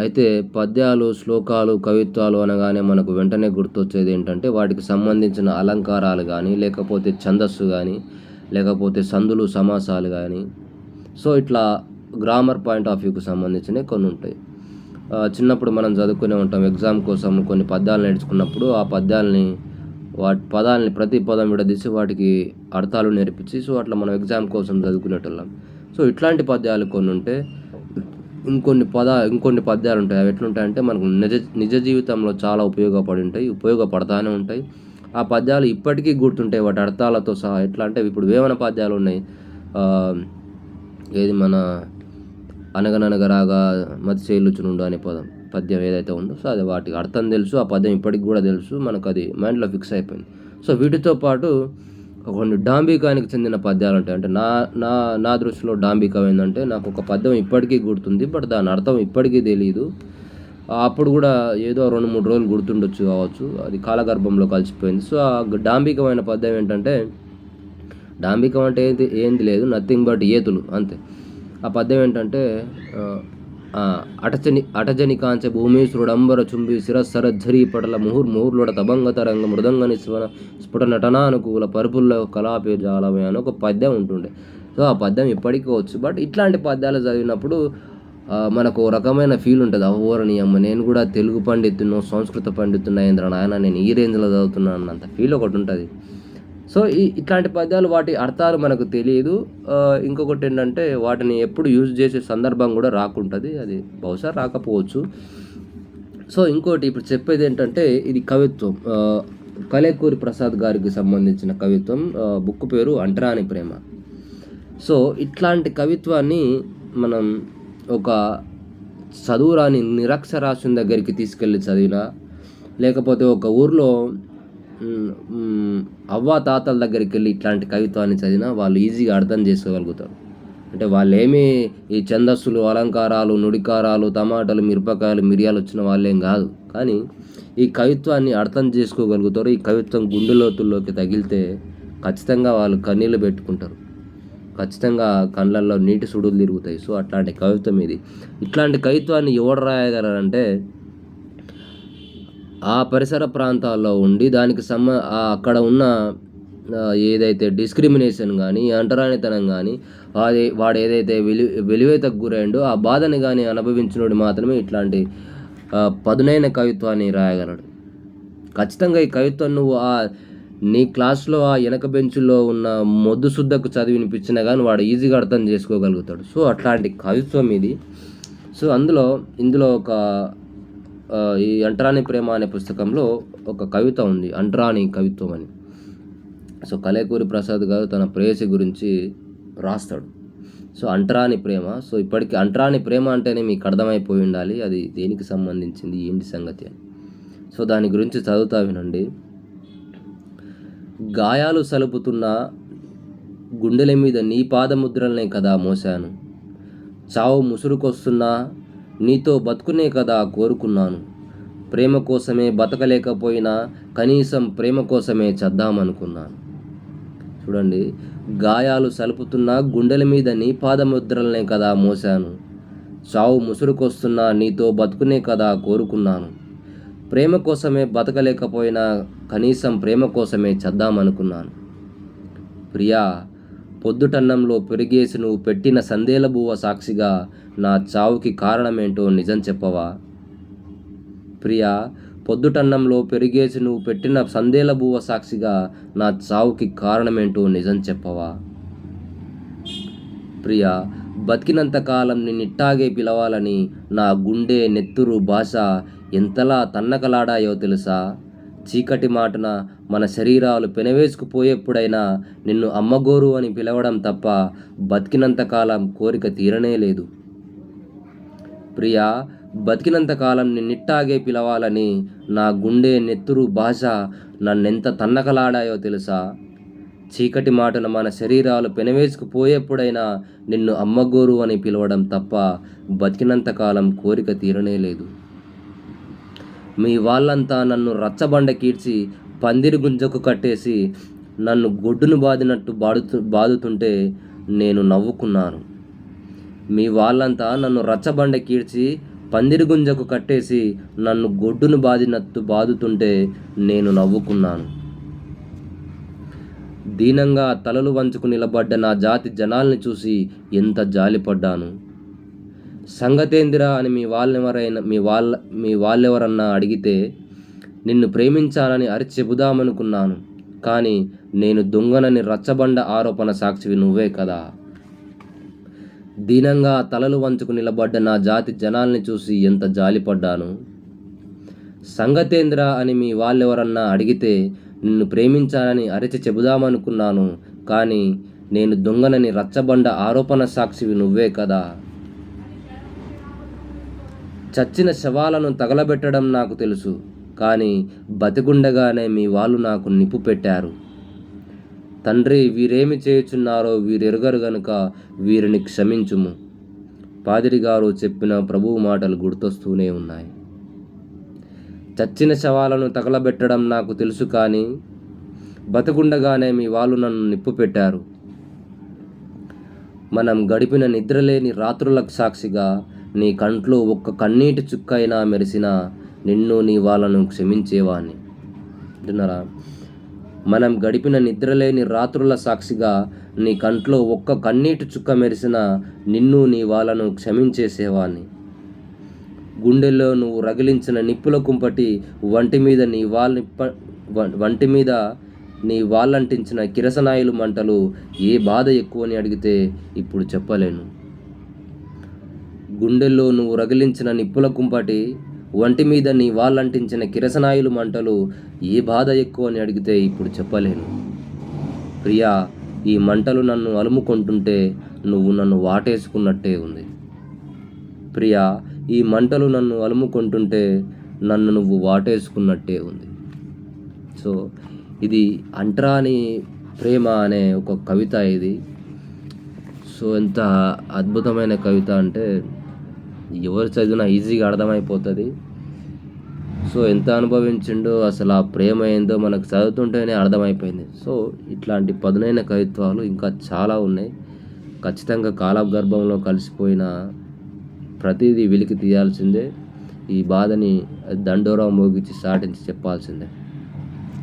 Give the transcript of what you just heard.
అయితే పద్యాలు శ్లోకాలు కవిత్వాలు అనగానే మనకు వెంటనే గుర్తొచ్చేది ఏంటంటే వాటికి సంబంధించిన అలంకారాలు కానీ లేకపోతే ఛందస్సు కానీ లేకపోతే సందులు సమాసాలు కానీ సో ఇట్లా గ్రామర్ పాయింట్ ఆఫ్ వ్యూకి సంబంధించినవి కొన్ని ఉంటాయి. చిన్నప్పుడు మనం చదువుకునే ఉంటాం. ఎగ్జామ్ కోసం కొన్ని పద్యాలు నేర్చుకున్నప్పుడు ఆ పద్యాలని వాటి పదాలని ప్రతి పదం విడదీసి వాటికి అర్థాలు నేర్పించి సో అట్లా మనం ఎగ్జామ్ కోసం చదువుకునేటోళ్ళం. సో ఇట్లాంటి పద్యాలు కొన్ని ఉంటే ఇంకొన్ని పద ఇంకొన్ని పద్యాలు ఉంటాయి. అవి ఎట్లుంటాయంటే మనకు నిజ నిజ జీవితంలో చాలా ఉపయోగపడి ఉంటాయి ఉపయోగపడతానే ఉంటాయి. ఆ పద్యాలు ఇప్పటికీ గుర్తుంటాయి. వాటి అర్థాలతో సహా ఎట్లా అంటే ఇప్పుడు వేమన పద్యాలు ఉన్నాయి. ఏది మన అనగననగరాగా మతి చేలుచునుండు అనే పదం పద్యం ఏదైతే ఉందో. సో అది వాటికి అర్థం తెలుసు. ఆ పద్యం ఇప్పటికి కూడా తెలుసు. మనకు అది మైండ్లో ఫిక్స్ అయిపోయింది. సో వీటితో పాటు కొన్ని డాంబికానికి చెందిన పద్యాలు ఉంటాయి. అంటే నా నా నా దృష్టిలో డాంబికం ఏంటంటే నాకు ఒక పద్యం ఇప్పటికీ గుర్తుంది బట్ దాని అర్థం ఇప్పటికీ తెలియదు అప్పుడు కూడా ఏదో రెండు మూడు రోజులు గుర్తుండొచ్చు కావచ్చు. అది కాలగర్భంలో కలిసిపోయింది. సో ఆ డాంబికమైన పద్యం ఏంటంటే డాంబికం అంటే ఏంది ఏంది లేదు నథింగ్ బట్ ఏతులు అంతే. ఆ పద్యం ఏంటంటే అటచని అటజని కాంచె భూమేశ్వరుడంబర చుంబి శిరస్సరజ్జరి పటల ముహుర్ ముహుర్లుడ తబంగ తరంగ మృదంగ నిస్వన స్ఫుట నటనానుకూల పరుపుల్లో కళాపే జాలమే అని ఒక పద్యం ఉంటుండే. సో ఆ పద్యం ఇప్పటికీ వచ్చు. బట్ ఇట్లాంటి పద్యాలు చదివినప్పుడు మనకు రకమైన ఫీల్ ఉంటుంది. అవ్వరని అమ్మ నేను కూడా తెలుగు పండితున్నో సంస్కృత పండితున్నా ఏంద్ర నాయన నేను ఈ రేంజ్లో చదువుతున్నాను అన్నంత ఫీల్ ఒకటి ఉంటుంది సో ఈ ఇట్లాంటి పద్యాలు వాటి అర్థాలు మనకు తెలియదు. ఇంకొకటి ఏంటంటే వాటిని ఎప్పుడు యూజ్ చేసే సందర్భం కూడా రాకుంటుంది. అది బహుశా రాకపోవచ్చు. సో ఇంకోటి ఇప్పుడు చెప్పేది ఏంటంటే ఇది కవిత్వం. కలేకూరి ప్రసాద్ గారికి సంబంధించిన కవిత్వం. బుక్ పేరు అంటరాని ప్రేమ. సో ఇట్లాంటి కవిత్వాన్ని మనం ఒక చదువురాని నిరక్షరాస్యం దగ్గరికి తీసుకెళ్ళి చదివినా లేకపోతే ఒక ఊర్లో అవ్వ తాతల దగ్గరికి వెళ్ళి ఇట్లాంటి కవిత్వాన్ని చదివినా వాళ్ళు ఈజీగా అర్థం చేసుకోగలుగుతారు. అంటే వాళ్ళు ఈ ఛందస్సులు అలంకారాలు నుడికారాలు టమాటాలు మిరపకాయలు మిరియాలు వచ్చిన వాళ్ళేం కాదు. కానీ ఈ కవిత్వాన్ని అర్థం చేసుకోగలుగుతారు. ఈ కవిత్వం గుండెలోతుల్లోకి తగిలితే ఖచ్చితంగా వాళ్ళు కన్నీళ్ళు పెట్టుకుంటారు. ఖచ్చితంగా కళ్ళల్లో నీటి సుడులు తిరుగుతాయి. సో అట్లాంటి కవిత్వం ఇది. ఇట్లాంటి కవిత్వాన్ని ఎవడు రాయగలరంటే ఆ పరిసర ప్రాంతాల్లో ఉండి దానికి సంబ అక్కడ ఉన్న ఏదైతే డిస్క్రిమినేషన్ కానీ అంటరానితనం కానీ అది వాడు ఏదైతే వెలి వెలివేతకు గురైండో ఆ బాధని కానీ అనుభవించినోడు మాత్రమే ఇట్లాంటి పదునైన కవిత్వాన్ని రాయగలడు. ఖచ్చితంగా ఈ కవిత్వం నువ్వు ఆ నీ క్లాస్లో ఆ వెనక బెంచ్లో ఉన్న మొద్దు శుద్ధకు చదివినిపించినా కానీ వాడు ఈజీగా అర్థం చేసుకోగలుగుతాడు. సో అట్లాంటి కవిత్వం ఇది. సో అందులో ఇందులో ఒక ఈ అంటరాని ప్రేమ అనే పుస్తకంలో ఒక కవిత ఉంది అంటరాని కవిత్వం అని. సో కలేకూరి ప్రసాద్ గారు తన ప్రేయసి గురించి రాస్తాడు. సో అంటరాని ప్రేమ సో ఇప్పటికీ అంటరాని ప్రేమ అంటేనే మీకు అర్థమైపోయి ఉండాలి అది దేనికి సంబంధించింది ఏంటి సంగతి అని. సో దాని గురించి చదువుతా వినండి. గాయాలు సలుపుతున్న గుండెల మీద నీ పాదముద్రలనే కదా మోశాను. చావు ముసురుకొస్తున్నా నీతో బతుకునే కదా కోరుకున్నాను. ప్రేమ కోసమే బతకలేకపోయినా కనీసం ప్రేమ కోసమే చద్దామనుకున్నాను. చూడండి గాయాలు సలుపుతున్న గుండెల మీద నీ పాదముద్రలనే కదా మోశాను. చావు ముసురుకొస్తున్నా నీతో బతుకునే కదా కోరుకున్నాను. ప్రేమ కోసమే బతకలేకపోయినా కనీసం ప్రేమ కోసమే చద్దామనుకున్నాను. ప్రియా పొద్దుటన్నంలో పెరిగేసి నువ్వు పెట్టిన సందేలబువ సాక్షిగా నా చావుకి కారణమేంటో నిజం చెప్పవా? ప్రియా పొద్దుటన్నంలో పెరిగేసి నువ్వు పెట్టిన సందేలబువ సాక్షిగా నా చావుకి కారణమేంటో నిజం చెప్పవా? ప్రియా బతికినంతకాలం నిన్నిట్టాగే పిలవాలని నా గుండె నెత్తురు భాష ఎంతలా తన్నకలాడాయో తెలుసా? చీకటి మాటన మన శరీరాలు పెనవేసుకుపోయేప్పుడైనా నిన్ను అమ్మగోరు అని పిలవడం తప్ప బతికినంతకాలం కోరిక తీరనే లేదు. ప్రియా బతికినంతకాలం నిన్నిట్టాగే పిలవాలని నా గుండె నెత్తురు భాష నన్నెంత తన్నకలాడాయో తెలుసా? చీకటి మాటన మన శరీరాలు పెనవేసుకుపోయేప్పుడైనా నిన్ను అమ్మగోరు అని పిలవడం తప్ప బతికినంతకాలం కోరిక తీరనే లేదు. మీ వాళ్ళంతా నన్ను రచ్చబండ కీడ్చి పందిరి గుంజకు కట్టేసి నన్ను గొడ్డును బాదినట్టు బాడుతు బాదుతుంటే నేను నవ్వుకున్నాను. మీ వాళ్ళంతా నన్ను రచ్చబండ కీడ్చి పందిరి గుంజకు కట్టేసి నన్ను గొడ్డును బాదినట్టు బాదుతుంటే నేను నవ్వుకున్నాను. దీనంగా తలలు వంచుకు నిలబడ్డ నా జాతి జనాల్ని చూసి ఎంత జాలిపడ్డాను. సంగతేందిరా అని మీ వాళ్ళెవరైనా మీ వాళ్ళ మీ వాళ్ళెవరన్నా అడిగితే నిన్ను ప్రేమించాలని అరిచి చెబుదామనుకున్నాను. కానీ నేను దొంగనని రచ్చబండ ఆరోపణ సాక్షివి నువ్వే కదా. దీనంగా తలలు వంచుకు నిలబడ్డ నా జాతి జనాల్ని చూసి ఎంత జాలిపడ్డాను? సంగతేంద్ర అని మీ వాళ్ళెవరన్నా అడిగితే నిన్ను ప్రేమించాలని అరిచి చెబుదామనుకున్నాను. కానీ నేను దొంగనని రచ్చబండ ఆరోపణ సాక్షివి నువ్వే కదా. చచ్చిన శవాలను తగలబెట్టడం నాకు తెలుసు కానీ బతికుండగానే మీ వాళ్ళు నాకు నిప్పు పెట్టారు. తండ్రి వీరేమి చేయుచున్నారో వీరెరుగరు గనుక వీరిని క్షమించుము. పాదిరి గారు చెప్పిన ప్రభువు మాటలు గుర్తొస్తూనే ఉన్నాయి. చచ్చిన శవాలను తగలబెట్టడం నాకు తెలుసు కానీ బతికుండగానే మీ వాళ్ళు నన్ను నిప్పు పెట్టారు. మనం గడిపిన నిద్రలేని రాత్రులకు సాక్షిగా నీ కంట్లో ఒక్క కన్నీటి చుక్కైనా మెరిసిన నిన్ను నీ వాళ్ళను క్షమించేవాణ్ణి. అంటున్నారా మనం గడిపిన నిద్రలేని రాత్రుల సాక్షిగా నీ కంట్లో ఒక్క కన్నీటి చుక్క మెరిసిన నిన్ను నీ వాళ్ళను క్షమించేసేవాణ్ణి. గుండెల్లో నువ్వు రగిలించిన నిప్పుల కుంపటి వంటి మీద నీ వాళ్ళ వంటి మీద నీ వాళ్ళంటించిన కిరసనాయిలు మంటలు ఏ బాధ ఎక్కువని అడిగితే ఇప్పుడు చెప్పలేను. గుండెల్లో నువ్వు రగిలించిన నిప్పుల కుంపటి వంటి మీద నీ వాళ్ళంటించిన కిరసనాయులు మంటలు ఏ బాధ ఎక్కువ అని అడిగితే ఇప్పుడు చెప్పలేను. ప్రియా ఈ మంటలు నన్ను అలుముకుంటుంటే నువ్వు నన్ను వాటేసుకున్నట్టే ఉంది. ప్రియా ఈ మంటలు నన్ను అలుముకుంటుంటే నన్ను నువ్వు వాటేసుకున్నట్టే ఉంది. సో ఇది అంటరాని ప్రేమ అనే ఒక కవిత ఇది. సో ఎంత అద్భుతమైన కవిత అంటే ఎవరు చదివినా ఈజీగా అర్థమైపోతుంది. సో ఎంత అనుభవించిండో అసలు ఆ ప్రేమ ఏందో మనకు చదువుతుంటేనే అర్థమైపోయింది. సో ఇట్లాంటి పదునైన కవిత్వాలు ఇంకా చాలా ఉన్నాయి. ఖచ్చితంగా కాలగర్భంలో కలిసిపోయిన ప్రతిదీ వెలికి తీయాల్సిందే. ఈ బాధని దండోరా మోగించి సాటించి చెప్పాల్సిందే.